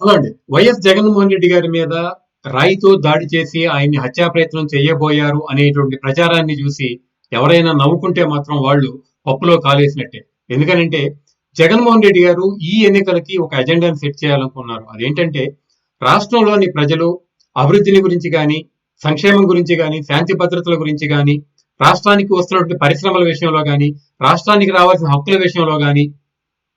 Hello అండి YS Jaganmohan Reddy గారి మీద రాయితో దాడి చేసి ఆయన్ని హత్యా ప్రయత్నం చేయబోయారు అనేటువంటి ప్రచారాన్ని చూసి ఎవరైనా నవ్వుకుంటే మాత్రం వాళ్ళు పప్పులో కాలేసినట్టే. ఎందుకనంటే జగన్మోహన్ రెడ్డి గారు ఈ ఎన్నికలకి ఒక ఎజెండాను సెట్ చేయాలనుకున్నారు. అదేంటంటే రాష్ట్రంలోని ప్రజలు అభివృద్ధిని గురించి కానీ సంక్షేమం గురించి కానీ శాంతి భద్రతల గురించి కానీ రాష్ట్రానికి వస్తున్నటువంటి పరిశ్రమల విషయంలో కానీ రాష్ట్రానికి రావాల్సిన హక్కుల విషయంలో కానీ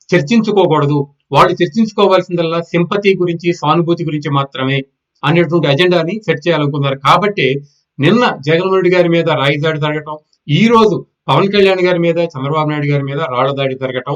చర్చించుకోకూడదు. వాళ్ళు చర్చించుకోవాల్సిందల్లా సింపతి గురించి సానుభూతి గురించి మాత్రమే అనేటువంటి అజెండాని సెట్ చేయాలనుకున్నారు కాబట్టి నిన్న జగన్మోహన్ రెడ్డి గారి మీద రాయిదాడి జరగటం ఈ రోజు పవన్ కళ్యాణ్ గారి మీద చంద్రబాబు నాయుడు గారి మీద రాళ్ళ దాడి జరగటం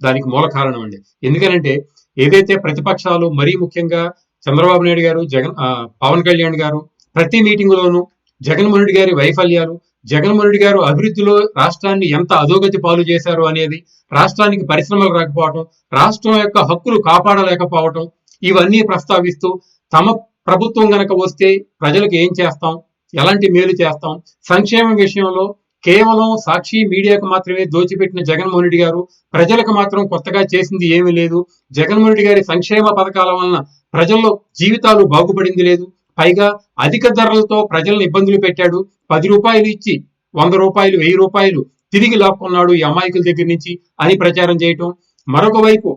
దానికి మూల కారణం అండి. ఎందుకనంటే ఏదైతే ప్రతిపక్షాలు మరీ ముఖ్యంగా చంద్రబాబు నాయుడు గారు జగన్ ఆ, పవన్ కళ్యాణ్ గారు ప్రతి మీటింగ్ లోనూ జగన్మోహన్ రెడ్డి గారి వైఫల్యాలు జగన్మోహన్ రెడ్డి గారు అభివృద్ధిలో రాష్ట్రాన్ని ఎంత అధోగతి పాలు చేశారు అనేది రాష్ట్రానికి పరిశ్రమలు రాకపోవటం రాష్ట్రం యొక్క హక్కులు కాపాడలేకపోవటం ఇవన్నీ ప్రస్తావిస్తూ తమ ప్రభుత్వం గనక వస్తే ప్రజలకు ఏం చేస్తాం? ఎలాంటి మేలు చేస్తాం? సంక్షేమం విషయంలో కేవలం సాక్షి మీడియాకు మాత్రమే దోచిపెట్టిన జగన్మోహన్ రెడ్డి గారు ప్రజలకు మాత్రం కొత్తగా చేసింది ఏమీ లేదు. జగన్మోహన్ రెడ్డి గారి సంక్షేమ పథకాల వలన ప్రజల్లో జీవితాలు బాగుపడింది లేదు. పైగా అధిక ధరలతో ప్రజలను ఇబ్బందులు పెట్టాడు. పది రూపాయలు ఇచ్చి వంద రూపాయలు వెయ్యి రూపాయలు తిరిగి లాక్కున్నాడు ఈ అమాయకుల దగ్గర నుంచి అని ప్రచారం చేయటం. మరొక వైపు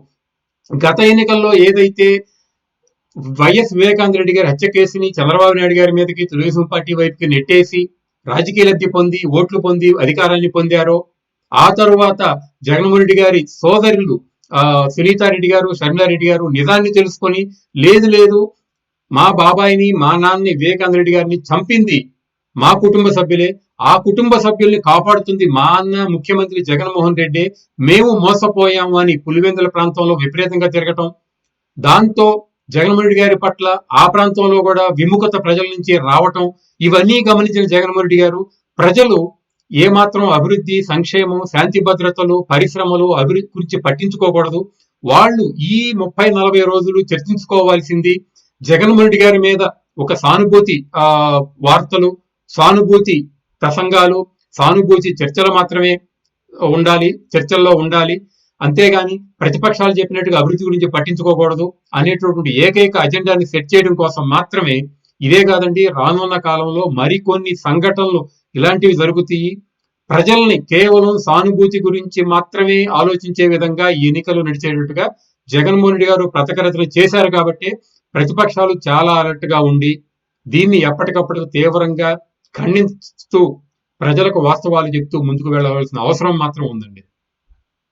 గత ఎన్నికల్లో ఏదైతే వైఎస్ వివేకానంద రెడ్డి గారి హత్య కేసుని చంద్రబాబు నాయుడు గారి మీదకి తెలుగుదేశం పార్టీ వైపుకి నెట్టేసి రాజకీయ లబ్ధి పొంది ఓట్లు పొంది అధికారాన్ని పొందారో ఆ తరువాత జగన్మోహన్ రెడ్డి గారి సోదరులు ఆ సునీతారెడ్డి గారు షర్మిలారెడ్డి గారు నిజాన్ని తెలుసుకొని లేదు లేదు మా బాబాయిని మా నాన్నని వివేకానంద రెడ్డి గారిని చంపింది మా కుటుంబ సభ్యులే. ఆ కుటుంబ సభ్యుల్ని కాపాడుతుంది మా అన్న ముఖ్యమంత్రి జగన్మోహన్ రెడ్డి. మేము మోసపోయాము అని పులివెందుల ప్రాంతంలో విపరీతంగా తిరగటం. దాంతో జగన్మోహన్ రెడ్డి గారి పట్ల ఆ ప్రాంతంలో కూడా విముఖత ప్రజల నుంచి రావటం. ఇవన్నీ గమనించిన జగన్మోహన్ రెడ్డి గారు ప్రజలు ఏమాత్రం అభివృద్ధి సంక్షేమం శాంతి భద్రతలు పరిశ్రమలు అభివృద్ధి గురించి పట్టించుకోకూడదు. వాళ్ళు ఈ ముప్పై నలభై రోజులు చర్చించుకోవాల్సింది జగన్మోహన్ రెడ్డి గారి మీద ఒక సానుభూతి ఆ వార్తలు సానుభూతి ప్రసంగాలు సానుభూతి చర్చలు మాత్రమే ఉండాలి చర్చల్లో ఉండాలి. అంతేగాని ప్రతిపక్షాలు చెప్పినట్టుగా అభివృద్ధి గురించి పట్టించుకోకూడదు అనేటటువంటి ఏకైక అజెండాని సెట్ చేయడం కోసం మాత్రమే ఇదే కాదండి రానున్న కాలంలో మరికొన్ని సంఘటనలు ఇలాంటివి జరుగుతాయి. ప్రజల్ని కేవలం సానుభూతి గురించి మాత్రమే ఆలోచించే విధంగా ఈ ఎన్నికలు నడిచేటట్టుగా జగన్మోహన్ రెడ్డి గారు ప్రతకరతలు చేశారు కాబట్టి ప్రతిపక్షాలు చాలా అలర్ట్గా ఉండి దీన్ని ఎప్పటికప్పుడు తీవ్రంగా ఖండిస్తూ ప్రజలకు వాస్తవాలు చెప్తూ ముందుకు వెళ్ళవలసిన అవసరం మాత్రం ఉందండి.